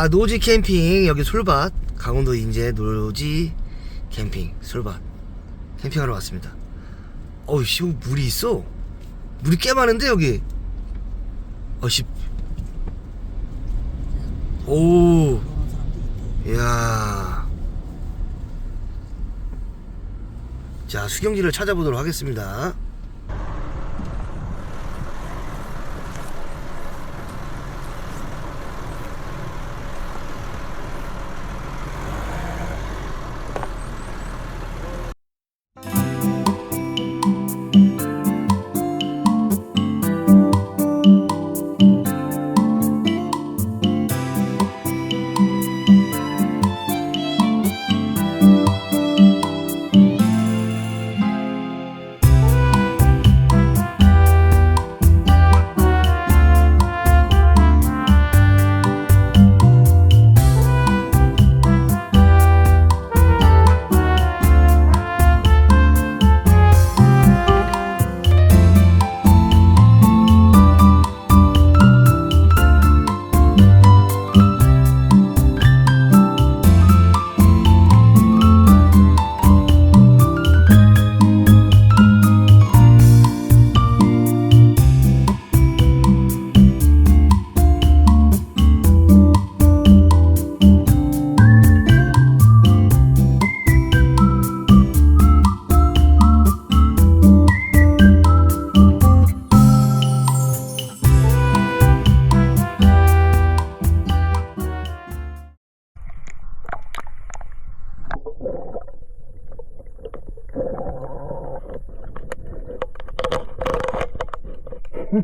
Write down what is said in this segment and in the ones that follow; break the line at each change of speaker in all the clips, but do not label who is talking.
자 노지 캠핑 여기 솔밭. 강원도 인제 노지 캠핑 솔밭. 캠핑하러 왔습니다. 어우 씨 물이 있어? 물이 꽤 많은데 여기? 어씨. 오 이야. 자 수경지를 찾아보도록 하겠습니다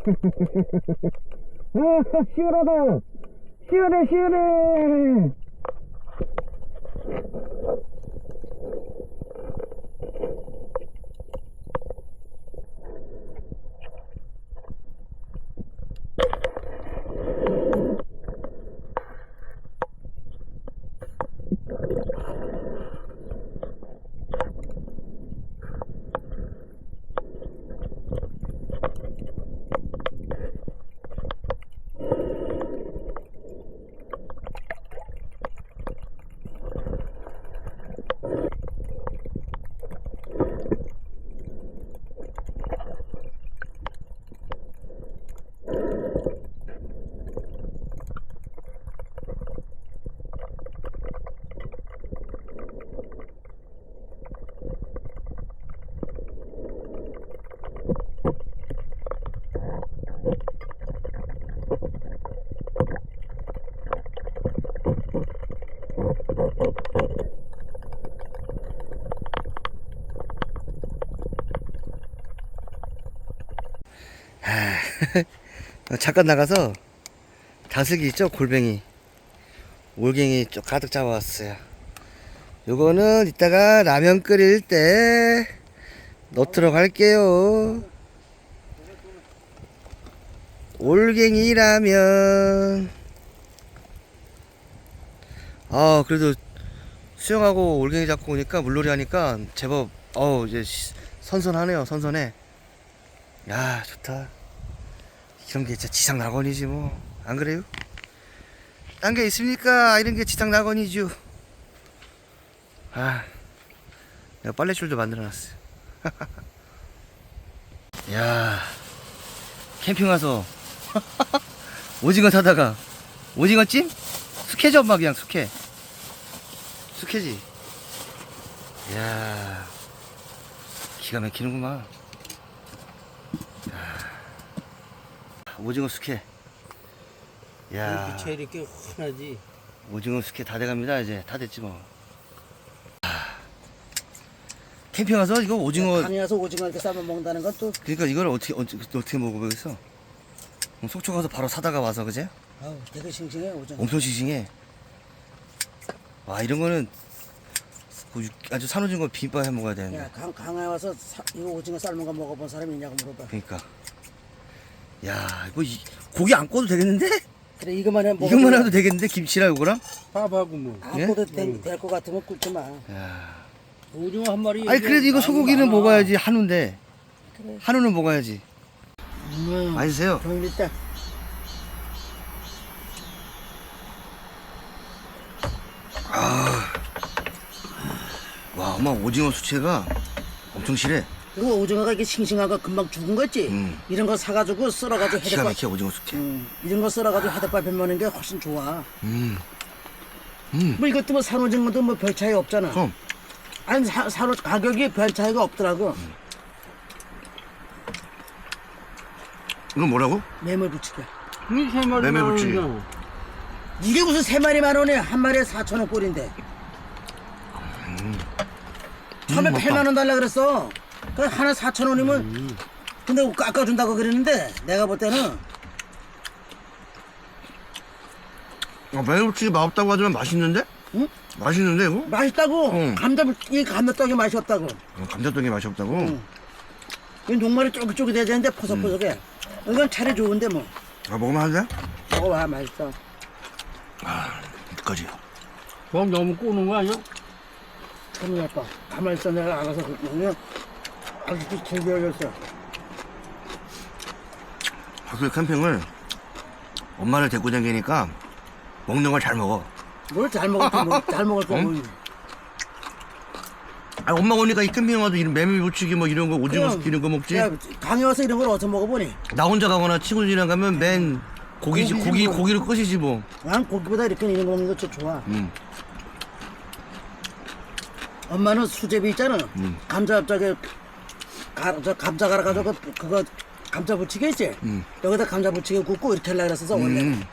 아 시원하다 시원해 시 잠깐 나가서 다슬기 있죠? 골뱅이. 올갱이 좀 가득 잡아왔어요. 요거는 이따가 라면 끓일 때 넣도록 할게요. 올갱이 라면. 아 그래도 수영하고 올갱이 잡고 오니까 물놀이 하니까 제법 어우 이제 시- 선선하네요 선선해. 야 좋다 이런 게 진짜 지상 낙원이지 뭐 안 그래요? 딴 게 있습니까? 이런 게 지상 낙원이죠. 아, 내가 빨래줄도 만들어놨어. 야, 캠핑 와서 오징어 사다가 오징어 찜? 숙회죠, 엄마 그냥 숙회. 숙회지. 야, 기가 막히는구만. 오징어 숙회. 야,
이렇게 환하지.
오징어 숙회 다 돼갑니다. 이제 다 됐지 뭐. 아, 캠핑 와서 이거 오징어
강에 와서 오징어 이렇게 삶아 먹는다는 건 또
그러니까 이걸 어떻게 어떻게, 어떻게 먹어보겠어? 그럼 속초 가서 바로 사다가 와서 그제?
아우, 되게 싱싱해 오징어.
엄청 싱싱해. 와 이런 거는 그 육- 아주 산오징어 비빔밥 해 먹어야 되는데.
야, 강, 강에 와서 사, 이거 오징어 삶은 거 먹어본 사람이 있냐고 물어봐.
그러니까. 야 이거 이, 고기 안 꺼도 되겠는데?
그래 이거만 해도
이것만 해도 되겠는데 김치랑 이거랑?
밥하고 뭐.
안
예?
먹어도 될 것 같으면 굶지 마.
야.
오징어 한 마리.
아니 그래도 이거 소고기는 먹어야지 한우인데
그래.
한우는 먹어야지 맛있어요
정리 아.
와 엄마 오징어 수채가 엄청 실해
그리고 오징어가 이게 싱싱하고 금방 죽은 거 있지?
음.
이런 거 사가지고 썰어가지고
기가
해덮밥
막혀 오징어 수채.
음, 이런 거 썰어가지고 해덮밥 해 먹는 게 훨씬 좋아
음.
뭐 이것도 뭐 산오징어도 뭐 별 차이 없잖아
그럼
아니 사, 산오 가격이 별 차이가 없더라고
이건 뭐라고?
매물 붙이게
이 세 마리
매매
만
붙이기.
이게 무슨 세 마리 만 원에 한 마리에 4천 원 꼴인데 처음에
음, 맞다.
8만 원 달라 그랬어 그 하나 4천 원이면 근데 깎아준다고 그랬는데 내가 볼 때는
아, 매일치기 맛없다고 하지만 맛있는데?
응?
맛있는데 이거?
맛있다고
응.
감자 이 감자떡이 맛이 없다고
어, 감자떡이 맛이 없다고?
응. 이 녹말이 쫄깃쫄깃해야 되는데 포석포석해 이건 차례 좋은데 뭐
아 먹으면 안 돼?
먹어봐 맛있어
여기까지.
그럼 너무 꼬는 거 아니야?
큰일 났다 가만히 있어 내가 알아서 그냥 아직도 즐겨야겠어
학교 캠핑을 엄마를 데리고 다니니까 먹는 걸 잘 먹어.
뭘 잘 먹었어 뭐, 잘 먹었어
응?
뭐.
아 엄마 오니까 이 캠핑 와도 이런 메밀 부치기 뭐 이런 거 오징어
그럼,
수치 이런 거 먹지.
야, 강에 와서 이런 걸 어디서 먹어보니
나 혼자 가거나 친구들이랑 가면 맨 고기지
고기지
고기
뭐.
고기를 끝이지 뭐.
난 고기보다 이렇게 이런 거 먹는 거좀 좋아
음.
엄마는 수제비 있잖아
음.
감자 저기 가, 저 감자 갈아가지고 그거 감자 부치게 있지
음.
여기다 감자 부치게 굽고 이렇게 하려고 그랬어서 원래
음.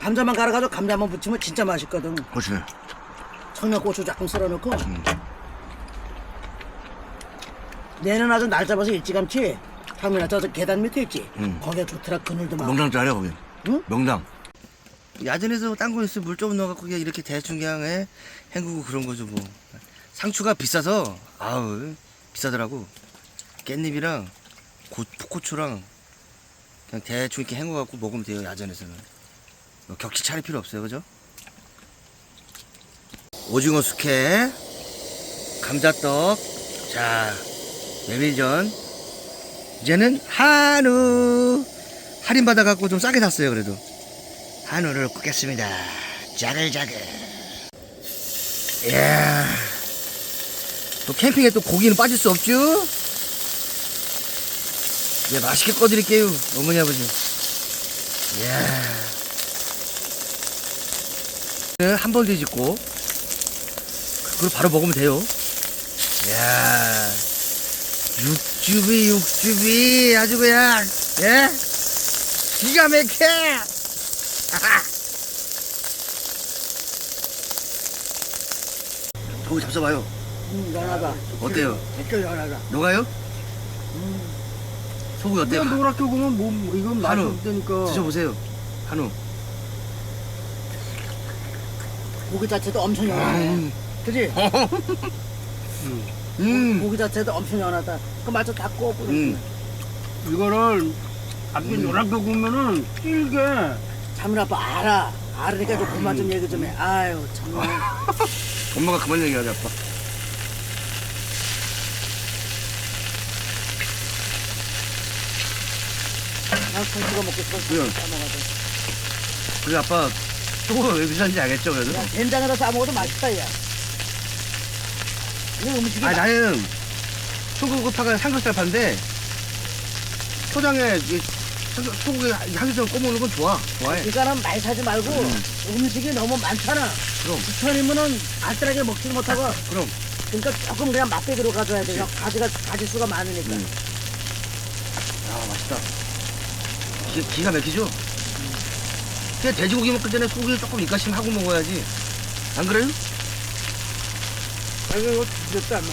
감자만 갈아가지고 감자만 부치면 진짜 맛있거든
그렇지.
청양고추 조금 썰어놓고 내는 아주 날 잡아서 일찌감치 상민아 저 계단 밑에 있지
음.
거기가 좋더라 그늘도 많고
명당 짜려 거기.
응?
명당. 야전에서 딴 거 있으면 물 좀 넣어갖고 그냥 이렇게 대충 그냥 해 헹구고 그런 거죠 뭐. 상추가 비싸서 아우 비싸더라고. 깻잎이랑 고, 풋고추랑 그냥 대충 이렇게 헹궈갖고 먹으면 돼요 야전에서는. 뭐 격식 차릴 필요 없어요 그죠? 오징어 숙회, 감자떡, 자 메밀전. 이제는 한우 할인 받아갖고 좀 싸게 샀어요 그래도. 한우를 굽겠습니다. 자글자글. 이야. 또 캠핑에 또 고기는 빠질 수 없죠? 예, 맛있게 꺼드릴게요. 어머니, 아버지. 이야. 한번 뒤집고, 그걸 바로 먹으면 돼요. 이야. 육즙이, 육즙이 아주 그냥, 예? 기가 막혀! 고기 잡숴봐요.
음, 연하다
어때요?
진짜 연하다
녹아요? 소고기 어때요?
그냥 노랗게 구면 뭐 이건 맛이
한우.
없다니까.
드셔보세요. 한우.
고기 자체도 엄청 연하네
음.
그지?
음.
고기 자체도 엄청 연하다 그 맛을 다 구워버려
음.
이거를 앞에 노랗게 구우면은 질게.
자민 아빠 알아 알으니까 좀 그만 좀 얘기 좀 해 아유 정말
엄마가 그만 얘기하자, 아빠.
난 고기가 먹고 싶어
그래요.
싸먹어도
그래, 아빠. 소고기 왜 비싼지 알겠죠, 그래도?
야 된장에다 싸먹어도 맛있다 야 이거 음식이
아,
맛-
나는 소고기 파가 삼겹살 파인데, 초장에 이 소- 소고기 향기성 꼬먹는 건 좋아. 좋아해.
이거는 많이 사지 말고 음. 식이 너무 많잖아
그럼,
부천이면은 알뜰하게 먹지 못하고
그럼.
그러니까 조금 그냥 맛배기로 가져야 돼 가지가 가지 수가 많으니까
음. 야, 맛있다. 기, 기가 막히죠? 그냥 돼지고기 먹기 전에 소고기 조금 입가심 하고 먹어야지. 안 그래요?
아이고 이거 진짜 안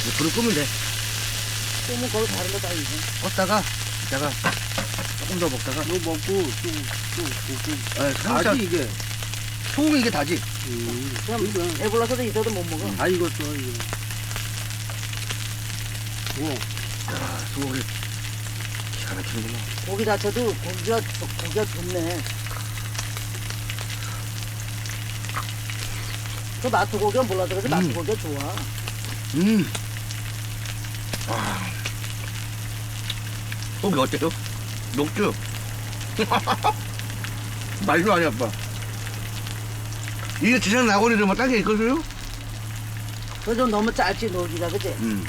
이제 불을 끄면 돼.
그러면 거기 다른 거다 이거
껐다가, 이따가 조금 더 먹다가.
너 먹고 또또
아,
다지
삼겹살,
이게.
소고기 이게 다지?
음.
그럼
이거.
배불러서도 있어도 못 먹어
아 이것도 이거. 오.
아, 소고기. 기가 막히는구나.
고기 자체도 고기가 고기가 좋네 그 마트 고기가 몰라도 그렇지
음.
마트고기가 좋아
음. 아. 소고기 어때요? 녹죠? 말도 아니 아빠. 이게 지상 나고리를 뭐 딱게 있거든요?
그거 좀 너무 짧지 놀기가 그지?
음.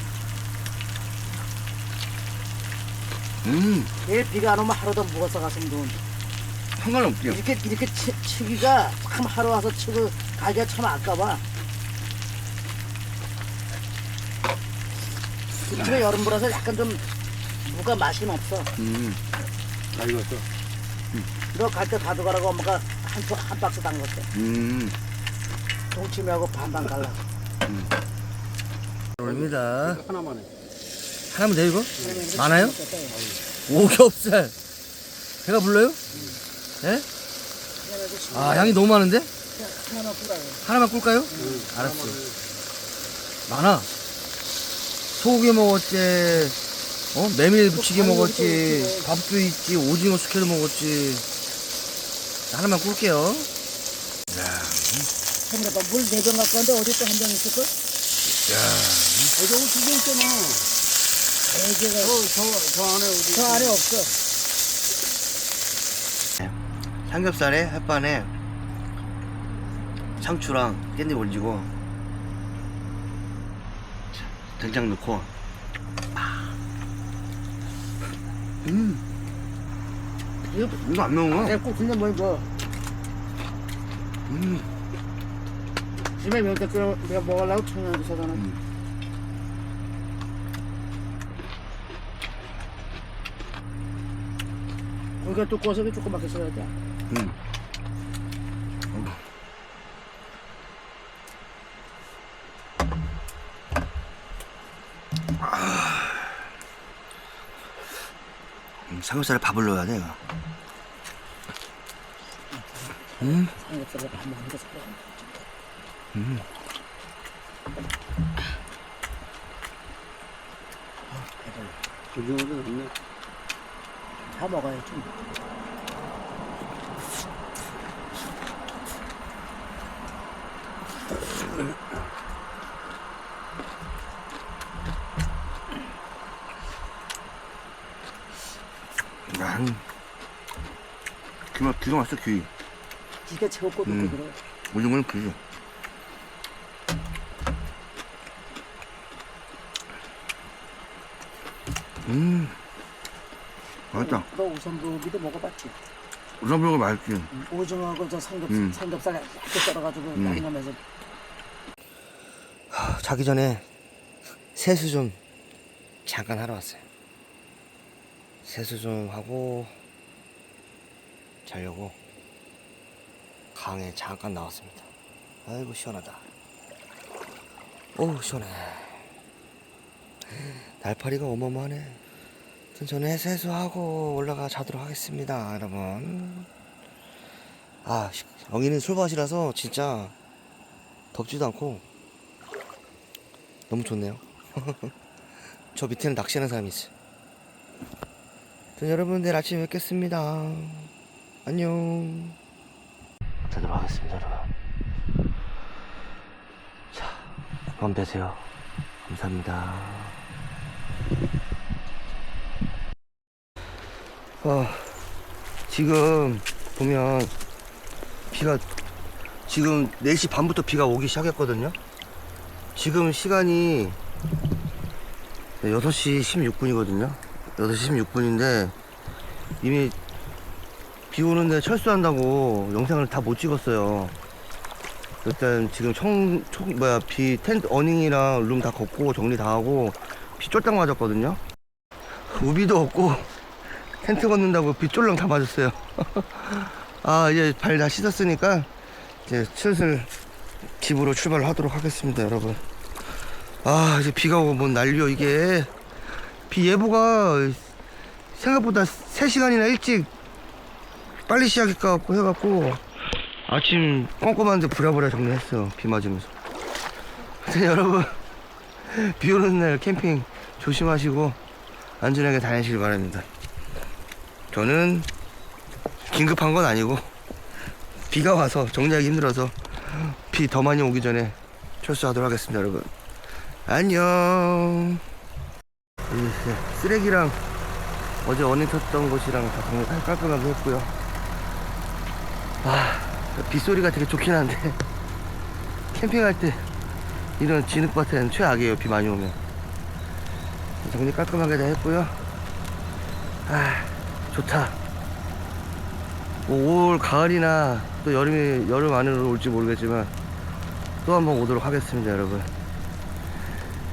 음,
내일 비가 안 오면 하루 더 묵어서 갔으면 좋은데
상관없죠.
이렇게 이렇게 치, 치기가 참 하루 와서 치고 가기가 참 아까워 이쪽에 여름보라서 약간 좀 무가 맛이 없어
음,
아 익었어.
너 갈 때 가져가라고 엄마가 한, 통- 한 박스 담갔대
음.
동치미하고 반반 갈라
입니다.
하나만 해.
하나면 돼요, 이거? 많아요? 오겹살. 배가 불러요? 예? 아, 양이 너무 많은데?
하나만 뿌라고
하나만 꿀까요? 알았어. 많아. 소고기 먹었지, 어? 메밀 부치기 먹었지, 밥도 있지, 오징어 숙회도 먹었지. 하나만 꿀게요.
생각해봐 물네병 갖고 왔는데 어디 또 한 병 있을걸?
어저거 두개 있잖아.
네 개가
저 저 저 안에 어디?
저 안에 없어
삼겹살에 햇반에 상추랑 깻잎 올리고 자, 된장 넣고 아. 음
이거
이거 안 매운 거?
내가 꼭 근데 뭐 이거
음.
집에 몇개 끓여 내가 먹으려고 청양고 사다는
음.
고기가 두꺼워서 그 조그맣게 써야 돼
음. 음, 삼겹살에 밥을 넣어야 돼, 이거. 음,
삼겹살에 밥 먹는 거 사다
오징어도 넣네.
다 먹어야지
야, 음. 기가, 막혀, 귀.
채고 꼬들꼬
음.
들어
오징어는 귀지. 음, 맛있다.
너 우선불고기도 먹어봤지?
우선불고 맛있지.
오징어하고 저 삼겹,
음.
삼겹살 이렇게 썰어가지고
음.
양념해서
자기 전에 세수 좀 잠깐 하러 왔어요. 세수 좀 하고 자려고 강에 잠깐 나왔습니다. 아이고 시원하다. 오 시원해. 날파리가 어마어마하네. 저는 세수하고 올라가 자도록 하겠습니다, 여러분. 아, 시- 여기는 솔밭이라서 진짜 덥지도 않고 너무 좋네요. 저 밑에는 낚시하는 사람이 있어요. 여러분 내일 아침에 뵙겠습니다. 안녕. 자도록 하겠습니다, 여러분. 자, 밤 되세요. 감사합니다. 어, 지금 보면 비가 지금 4시 반부터 비가 오기 시작했거든요. 지금 시간이 6시 16분이거든요. 6시 16분인데 이미 비 오는데 철수한다고 영상을 다 못 찍었어요. 일단 지금 청, 청 뭐야 비 텐트 어닝이랑 룸 다 걷고 정리 다 하고 비 쫄딱 맞았거든요. 우비도 없고 텐트 걷는다고 비 쫄랑 다 맞았어요. 아 이제 발 다 씻었으니까 이제 슬슬 집으로 출발하도록 하겠습니다, 여러분. 아, 이제 비가 오고 뭔 난리요, 이게. 비 예보가 생각보다 3시간이나 일찍 빨리 시작해갖고 해갖고 아침 꼼꼼한데 부랴부랴 정리했어, 비 맞으면서. 하여튼 여러분, 비 오는 날 캠핑 조심하시고 안전하게 다니시길 바랍니다. 저는 긴급한 건 아니고 비가 와서 정리하기 힘들어서 비 더 많이 오기 전에 철수하도록 하겠습니다, 여러분. 안녕. 이제 쓰레기랑 어제 원인 쳤던 곳이랑 다 정리 깔끔하게 했고요. 아, 빗소리가 되게 좋긴 한데 캠핑할 때 이런 진흙밭에는 최악이에요 비 많이 오면 정리 깔끔하게 다 했고요 아 좋다. 뭐 올 가을이나 또 여름이 여름 안으로 올지 모르겠지만 또 한번 오도록 하겠습니다 여러분.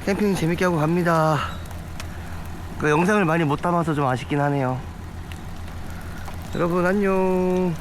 캠핑 재밌게 하고 갑니다. 그 영상을 많이 못 담아서 좀 아쉽긴 하네요. 여러분 안녕